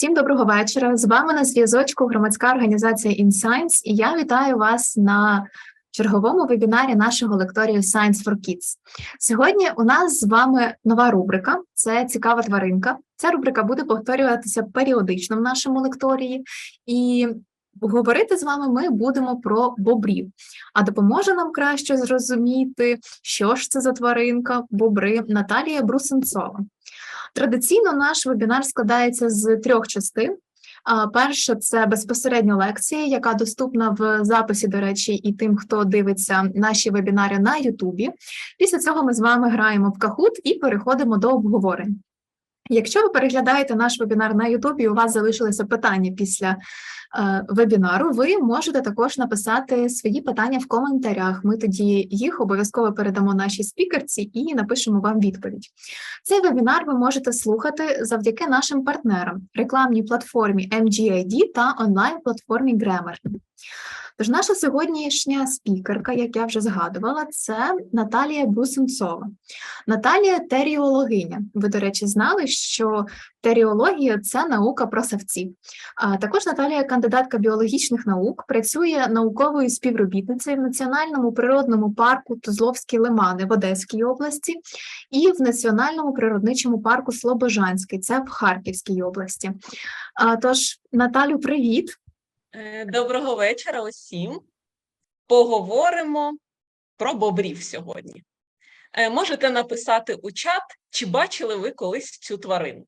Всім доброго вечора. З вами на зв'язочку громадська організація InScience, і я вітаю вас на черговому вебінарі нашого лекторію Science for Kids. Сьогодні у нас з вами нова рубрика: це цікава тваринка. Ця рубрика буде повторюватися періодично в нашому лекторії, і говорити з вами ми будемо про бобрів. А допоможе нам краще зрозуміти, що ж це за тваринка, бобри Наталія Брусенцова. Традиційно наш вебінар складається з трьох частин. Перша це безпосередньо лекція, яка доступна в записі, до речі, і тим, хто дивиться наші вебінари на Ютубі. Після цього ми з вами граємо в Кахут і переходимо до обговорень. Якщо ви переглядаєте наш вебінар на Ютубі, у вас залишилися питання після е, вебінару, ви можете також написати свої питання в коментарях. Ми тоді їх обов'язково передамо нашій спікерці і напишемо вам відповідь. Цей вебінар ви можете слухати завдяки нашим партнерам, рекламній платформі MGID та онлайн-платформі Grammar. Тож наша сьогоднішня спікерка, як я вже згадувала, це Наталія Брусенцова. Наталія теріологиня. Ви, до речі, знали, що теріологія це наука про савців. А також Наталія, кандидатка біологічних наук, працює науковою співробітницею в Національному природному парку Тузловські лимани в Одеській області і в Національному природничому парку Слобожанський, це в Харківській області. А, Тож, Наталю, привіт! Е, доброго вечора усім. Поговоримо про бобрів сьогодні. Е, можете написати у чат, чи бачили ви колись цю тварину.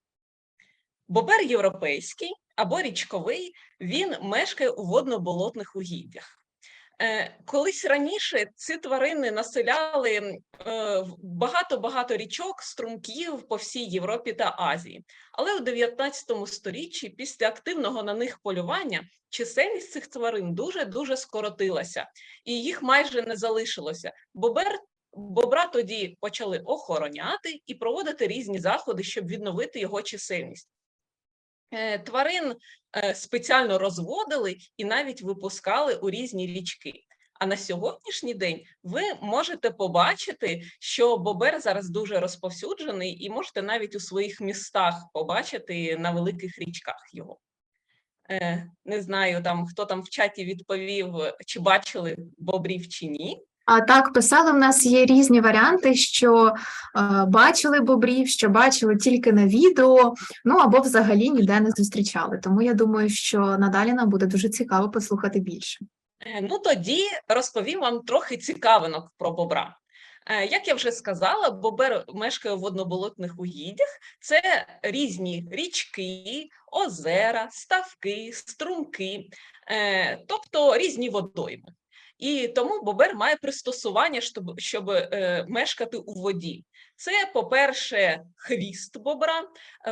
Бобер європейський або річковий, він мешкає у водно-болотних угіддях. Е, колись раніше ці тварини населяли багато-багато річок, струмків по всій Європі та Азії. Але у 19 сторіччі, після активного на них полювання, чисельність цих тварин дуже дуже скоротилася, і їх майже не залишилося. Бобер Бобра тоді почали охороняти і проводити різні заходи, щоб відновити його чисельність. Е, тварин е, спеціально розводили і навіть випускали у різні річки. А на сьогоднішній день ви можете побачити, що бобер зараз дуже розповсюджений, і можете навіть у своїх містах побачити на великих річках його. Е, не знаю, там хто там в чаті відповів, чи бачили бобрів чи ні. А так писали в нас є різні варіанти, що е, бачили бобрів, що бачили тільки на відео, ну або взагалі ніде не зустрічали. Тому я думаю, що надалі нам буде дуже цікаво послухати більше. Е, ну тоді розповім вам трохи цікавинок про бобра. Е, як я вже сказала, бобер мешкає в водноболотних угіддях. Це різні річки, озера, ставки, струмки, е, тобто різні водойми. І тому бобер має пристосування, щоб щоб е, мешкати у воді. Це, по-перше, хвіст бобра.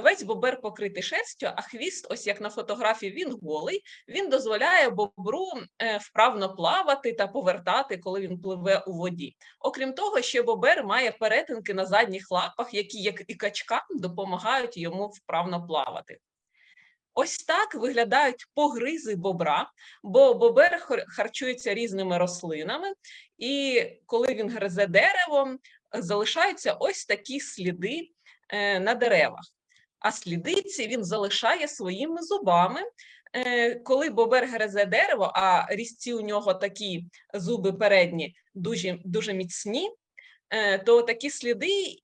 Весь бобер покритий шерстю, а хвіст, ось як на фотографії, він голий. Він дозволяє бобру е, вправно плавати та повертати, коли він пливе у воді. Окрім того, ще бобер має перетинки на задніх лапах, які, як і качкам, допомагають йому вправно плавати. Ось так виглядають погризи бобра, бо бобер харчується різними рослинами, і коли він гризе деревом, залишаються ось такі сліди е, на деревах. А сліди ці він залишає своїми зубами. Е, коли бобер гризе дерево, а різці у нього такі зуби передні дуже, дуже міцні, е, то такі сліди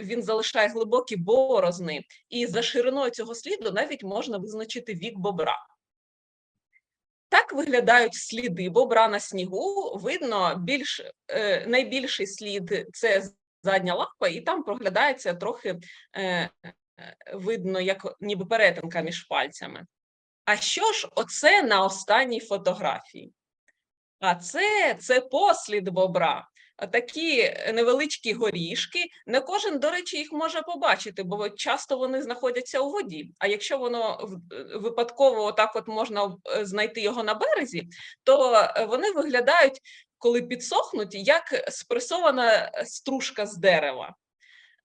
він залишає глибокі борозни, і за шириною цього сліду навіть можна визначити вік бобра. Так виглядають сліди бобра на снігу. Видно, більш, е, найбільший слід це задня лапа, і там проглядається трохи е, видно, як ніби перетинка між пальцями. А що ж, оце на останній фотографії? А це це послід бобра такі невеличкі горішки. Не кожен, до речі, їх може побачити, бо часто вони знаходяться у воді. А якщо воно випадково отак от можна е, знайти його на березі, то е, вони виглядають, коли підсохнуть, як спресована стружка з дерева.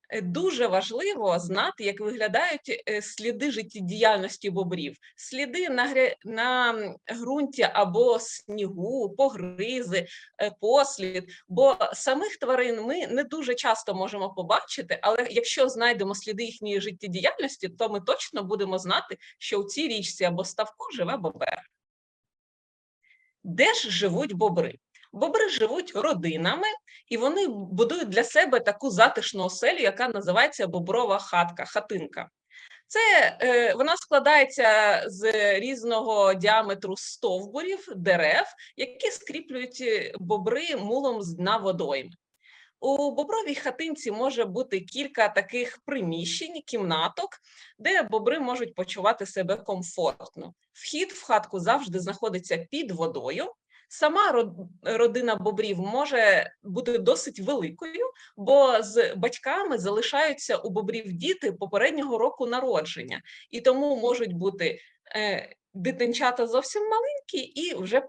Е, дуже важливо знати, як виглядають е, сліди життєдіяльності бобрів, сліди на, гря- на ґрунті або снігу, погризи, е, послід. Бо самих тварин ми не дуже часто можемо побачити, але якщо знайдемо сліди їхньої життєдіяльності, то ми точно будемо знати, що у цій річці або ставку живе бобер. Де ж живуть бобри? Бобри живуть родинами, і вони будують для себе таку затишну оселю, яка називається боброва хатка, хатинка. Це е, вона складається з різного діаметру стовбурів, дерев, які скріплюють е, бобри мулом з дна водойми. У бобровій хатинці може бути кілька таких приміщень, кімнаток, де бобри можуть почувати себе комфортно. Вхід в хатку завжди знаходиться під водою. Сама род- родина бобрів може бути досить великою, бо з батьками залишаються у бобрів діти попереднього року народження, і тому можуть бути е, дитинчата зовсім маленькі і вже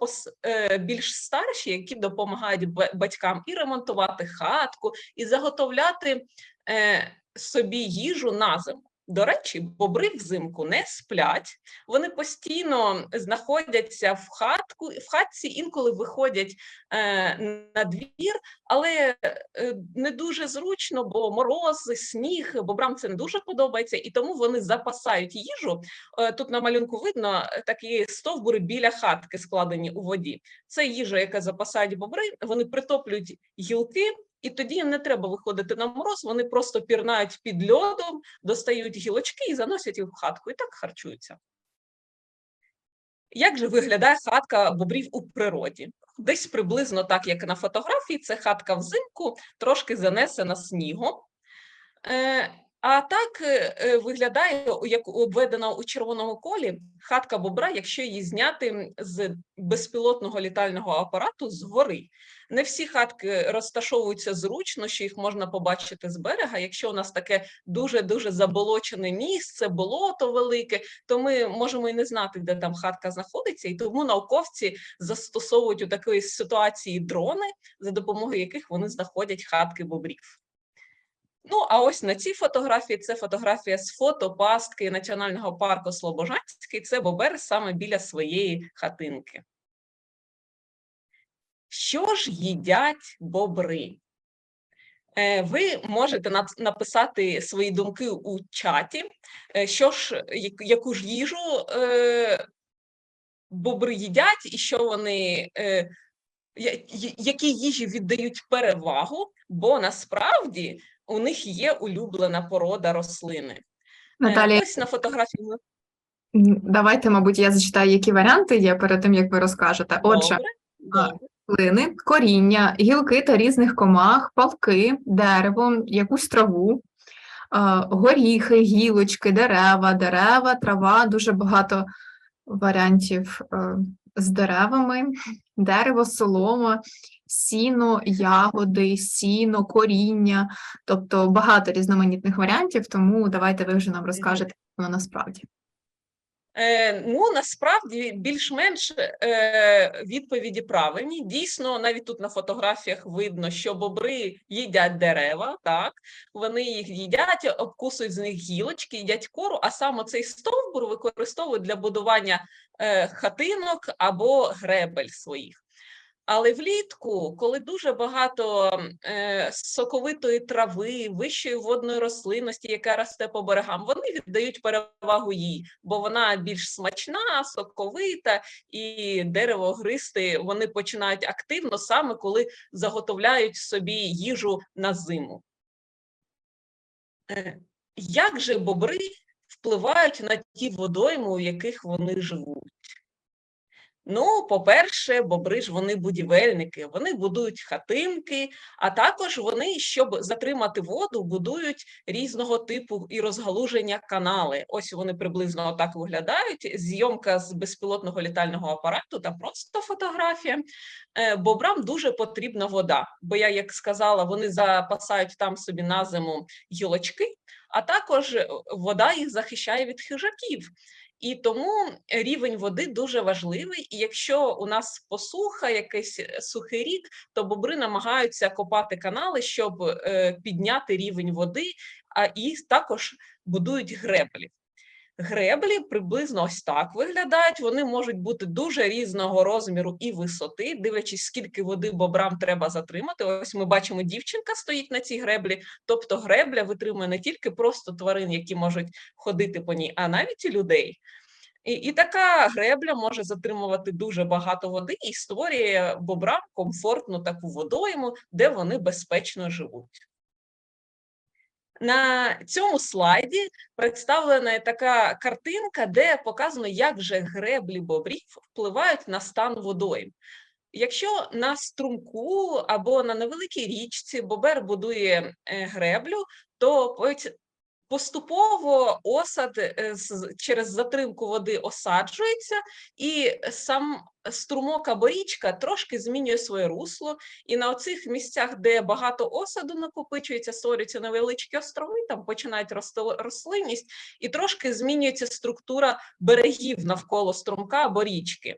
е, більш старші, які допомагають батькам і ремонтувати хатку, і заготовляти е, собі їжу на зиму. До речі, бобри взимку не сплять, вони постійно знаходяться в хатку, в хатці, інколи виходять е, на двір, але е, не дуже зручно, бо морози, сніг, бобрам це не дуже подобається, і тому вони запасають їжу. Е, Тут на малюнку видно е, такі стовбури біля хатки, складені у воді. Це їжа, яка запасають бобри. Вони притоплюють гілки. І тоді їм не треба виходити на мороз, вони просто пірнають під льодом, достають гілочки і заносять їх в хатку, і так харчуються. Як же виглядає хатка бобрів у природі? Десь приблизно так, як на фотографії, це хатка взимку, трошки занесена снігом. А так е, е, виглядає, як обведена у червоному колі, хатка бобра, якщо її зняти з безпілотного літального апарату згори. Не всі хатки розташовуються зручно, що їх можна побачити з берега. Якщо у нас таке дуже-дуже заболочене місце, болото велике, то ми можемо і не знати, де там хатка знаходиться, і тому науковці застосовують у такої ситуації дрони, за допомогою яких вони знаходять хатки бобрів. Ну, а ось на цій фотографії це фотографія з фотопастки Національного парку Слобожанський. Це бобер саме біля своєї хатинки. Що ж їдять бобри? Е, Ви можете написати свої думки у чаті, е, що ж, яку ж їжу е, бобри їдять, і що вони, які їжі віддають перевагу, бо насправді у них є улюблена порода рослини. Е, Наталія, Ось на фотографії давайте, мабуть, я зачитаю, які варіанти є перед тим, як ви розкажете. Отже, добре. добре. рослини, коріння, гілки та різних комах, палки, дерево, якусь траву, горіхи, гілочки, дерева, дерева, трава, дуже багато варіантів е, з деревами, дерево, солома, сіно, ягоди, сіно, коріння, тобто багато різноманітних варіантів, тому давайте ви вже нам розкажете, як воно насправді. Е, ну, насправді більш-менш е, відповіді правильні. Дійсно, навіть тут на фотографіях видно, що бобри їдять дерева, так вони їх їдять, обкусують з них гілочки, їдять кору, а саме цей стовбур використовують для будування е, хатинок або гребель своїх. Але влітку, коли дуже багато е, соковитої трави, вищої водної рослинності, яка росте по берегам, вони віддають перевагу їй, бо вона більш смачна, соковита, і дерево гристи вони починають активно саме коли заготовляють собі їжу на зиму. Е, Як же бобри впливають на ті водойми, у яких вони живуть? Ну, по-перше, бобри ж вони будівельники, вони будують хатинки, а також вони, щоб затримати воду, будують різного типу і розгалуження канали. Ось вони приблизно так виглядають. Зйомка з безпілотного літального апарату та просто фотографія. Е, Бобрам дуже потрібна вода, бо я, як сказала, вони запасають там собі на зиму гілочки, а також е, вода їх захищає від хижаків. І тому рівень води дуже важливий. І якщо у нас посуха, якийсь е, сухий рік, то бобри намагаються копати канали, щоб е, підняти рівень води, а і також будують греблі. Греблі приблизно ось так виглядають. Вони можуть бути дуже різного розміру і висоти, дивлячись, скільки води бобрам треба затримати. Ось ми бачимо, дівчинка стоїть на цій греблі. Тобто, гребля витримує не тільки просто тварин, які можуть ходити по ній, а навіть і людей. І, і така гребля може затримувати дуже багато води і створює бобрам комфортну таку водойму, де вони безпечно живуть. На цьому слайді представлена така картинка, де показано, як же греблі бобрів впливають на стан водойм. Якщо на струмку або на невеликій річці бобер будує е, греблю, то поступово осад е, через затримку води осаджується, і сам струмок або річка трошки змінює своє русло, і на оцих місцях, де багато осаду накопичується, створюються невеличкі острови, там починають рости рослинність, і трошки змінюється структура берегів навколо струмка або річки.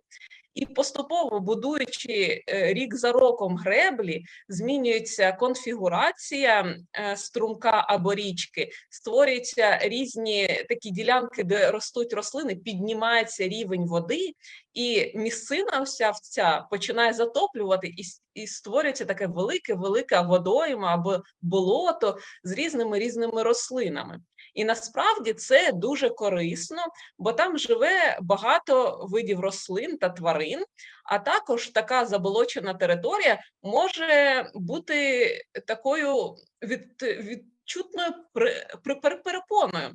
І поступово будуючи е, рік за роком греблі, змінюється конфігурація е, струмка або річки, створюються різні такі ділянки, де ростуть рослини, піднімається рівень води, і місцина вся ця починає затоплювати, і, і створюється таке велике, велике водойма або болото з різними різними рослинами. І насправді це дуже корисно, бо там живе багато видів рослин та тварин, а також така заболочена територія може бути такою від, відчутною перепоною.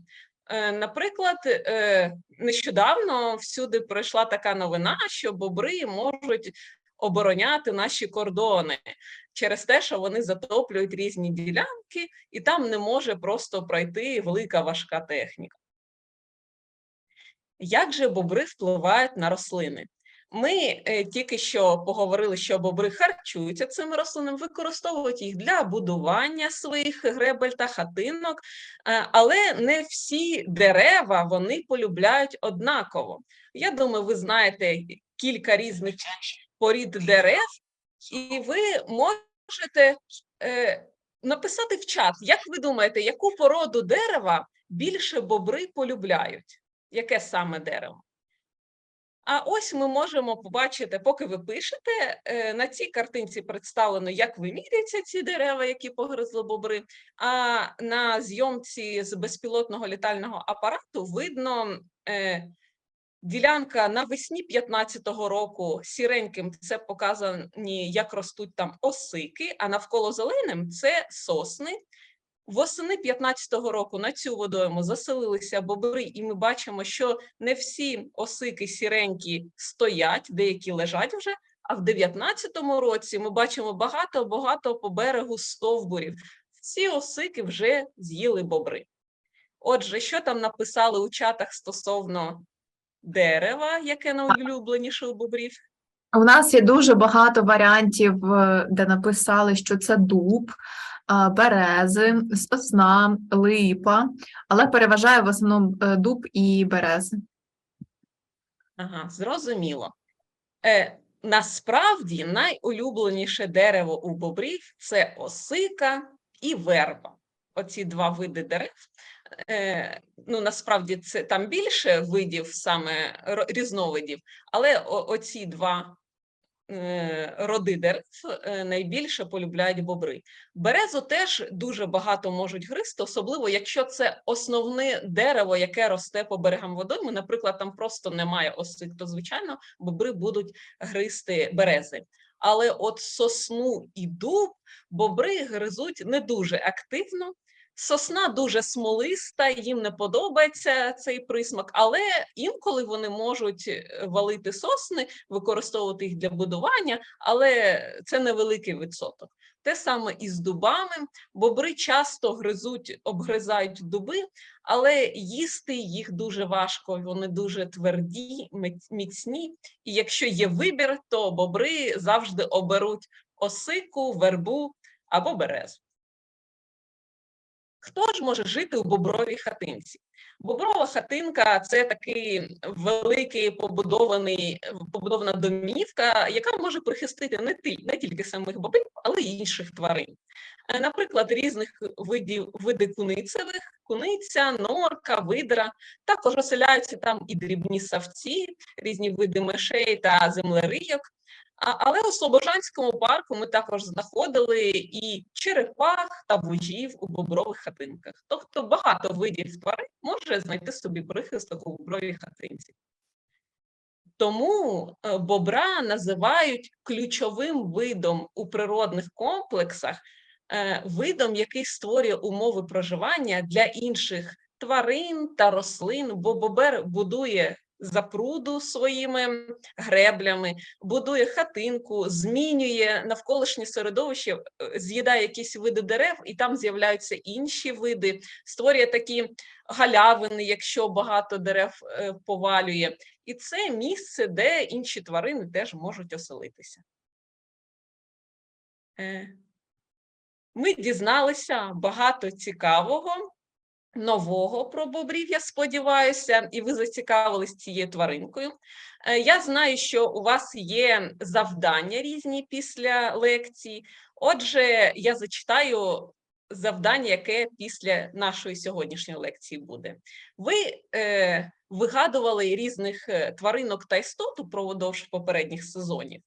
Е, Наприклад, е, нещодавно всюди пройшла така новина, що бобри можуть обороняти наші кордони через те, що вони затоплюють різні ділянки, і там не може просто пройти велика важка техніка. Як же бобри впливають на рослини? Ми е, тільки що поговорили, що бобри харчуються цими рослинами, використовують їх для будування своїх гребель та хатинок, е, але не всі дерева вони полюбляють однаково. Я думаю, ви знаєте кілька різних порід дерев, і ви можете е, написати в чат, як ви думаєте, яку породу дерева більше бобри полюбляють? Яке саме дерево? А ось ми можемо побачити, поки ви пишете, е, на цій картинці представлено, як вимірюються ці дерева, які погризли бобри. А на зйомці з безпілотного літального апарату видно е, ділянка навесні 15-го року сіреньким це показані, як ростуть там осики, а навколо зеленим це сосни. Восени 15-го року на цю водойму заселилися бобри, і ми бачимо, що не всі осики сіренькі стоять, деякі лежать вже. А в 19-му році ми бачимо багато-багато по берегу стовбурів. Ці осики вже з'їли бобри. Отже, що там написали у чатах стосовно дерева, яке найулюбленіше у бобрів? У нас є дуже багато варіантів, е, де написали, що це дуб, берези, сосна, липа, але переважає в основному е, дуб і берези. Ага, зрозуміло. Е, насправді найулюбленіше дерево у бобрів це осика і верба. Оці два види дерев. Е, ну, насправді це там більше видів, саме різновидів, але оці два е, роди дерев е, найбільше полюбляють бобри. Березу теж дуже багато можуть гризти, особливо якщо це основне дерево, яке росте по берегам водойми. Наприклад, там просто немає осик, то звичайно бобри будуть гризти берези. Але от сосну і дуб бобри гризуть не дуже активно. Сосна дуже смолиста, їм не подобається цей присмак, але інколи вони можуть е, валити сосни, використовувати їх для будування, але це невеликий відсоток. Те саме і з дубами. Бобри часто гризуть, обгризають дуби, але їсти їх дуже важко. Вони дуже тверді, міцні. І якщо є вибір, то бобри завжди оберуть осику, вербу або березу. Хто ж може жити у бобровій хатинці? Боброва хатинка це такий великий побудований побудована домівка, яка може прихистити не, не тільки самих бобрів, але й інших тварин. Е, Наприклад, різних видів види куницевих, куниця, норка, видра. Також оселяються там і дрібні савці, різні види мишей та землерийок. Але у Слобожанському парку ми також знаходили і черепах та вужів у бобрових хатинках. Тобто багато видів тварин може знайти собі прихисток у бобровій хатинці. Тому е, бобра називають ключовим видом у природних комплексах, е, видом, який створює умови проживання для інших тварин та рослин, бо бобер будує запруду своїми греблями, будує хатинку, змінює навколишнє середовище, е, з'їдає якісь види дерев, і там з'являються інші види, створює такі галявини, якщо багато дерев е, повалює. І це місце, де інші тварини теж можуть оселитися. Е, Ми дізналися багато цікавого, нового про бобрів, я сподіваюся, і ви зацікавились цією тваринкою. Е, Я знаю, що у вас є завдання різні після лекції. Отже, я зачитаю завдання, яке після нашої сьогоднішньої лекції буде. Ви е, вигадували різних е, тваринок та істот упродовж попередніх сезонів.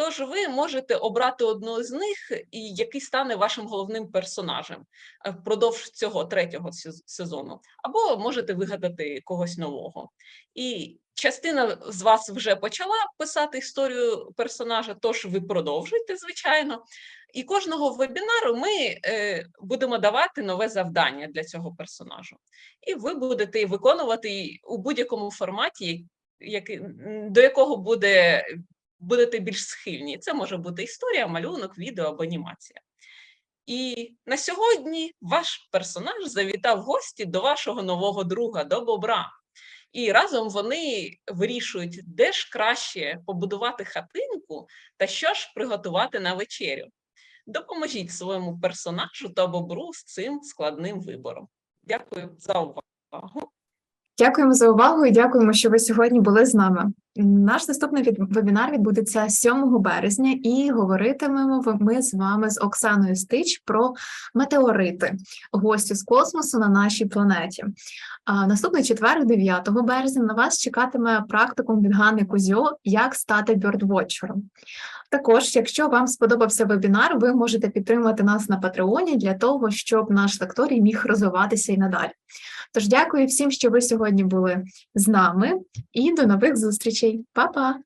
Тож ви можете обрати одну з них, який стане вашим головним персонажем е, впродовж цього третього сезону, або можете вигадати когось нового. І частина з вас вже почала писати історію персонажа, тож ви продовжуйте, звичайно. І кожного вебінару ми е, будемо давати нове завдання для цього персонажу. І ви будете виконувати у будь-якому форматі, який, до якого буде будете більш схильні. Це може бути історія, малюнок, відео або анімація. І на сьогодні ваш персонаж завітав гості до вашого нового друга, до бобра. І разом вони вирішують, де ж краще побудувати хатинку та що ж приготувати на вечерю. Допоможіть своєму персонажу та бобру з цим складним вибором. Дякую за увагу. Дякуємо за увагу і дякуємо, що ви сьогодні були з нами. Наш наступний вебінар відбудеться 7 березня, і говоритимемо ми з вами з Оксаною Стич про метеорити, гостю з космосу на нашій планеті. А наступний четвер, 9 березня, на вас чекатиме практикум від Ганни Кузьо Як стати бьордвотчером. Також, якщо вам сподобався вебінар, ви можете підтримати нас на Патреоні для того, щоб наш лекторій міг розвиватися і надалі. Тож дякую всім, що ви сьогодні були з нами, і до нових зустрічей. Па-па!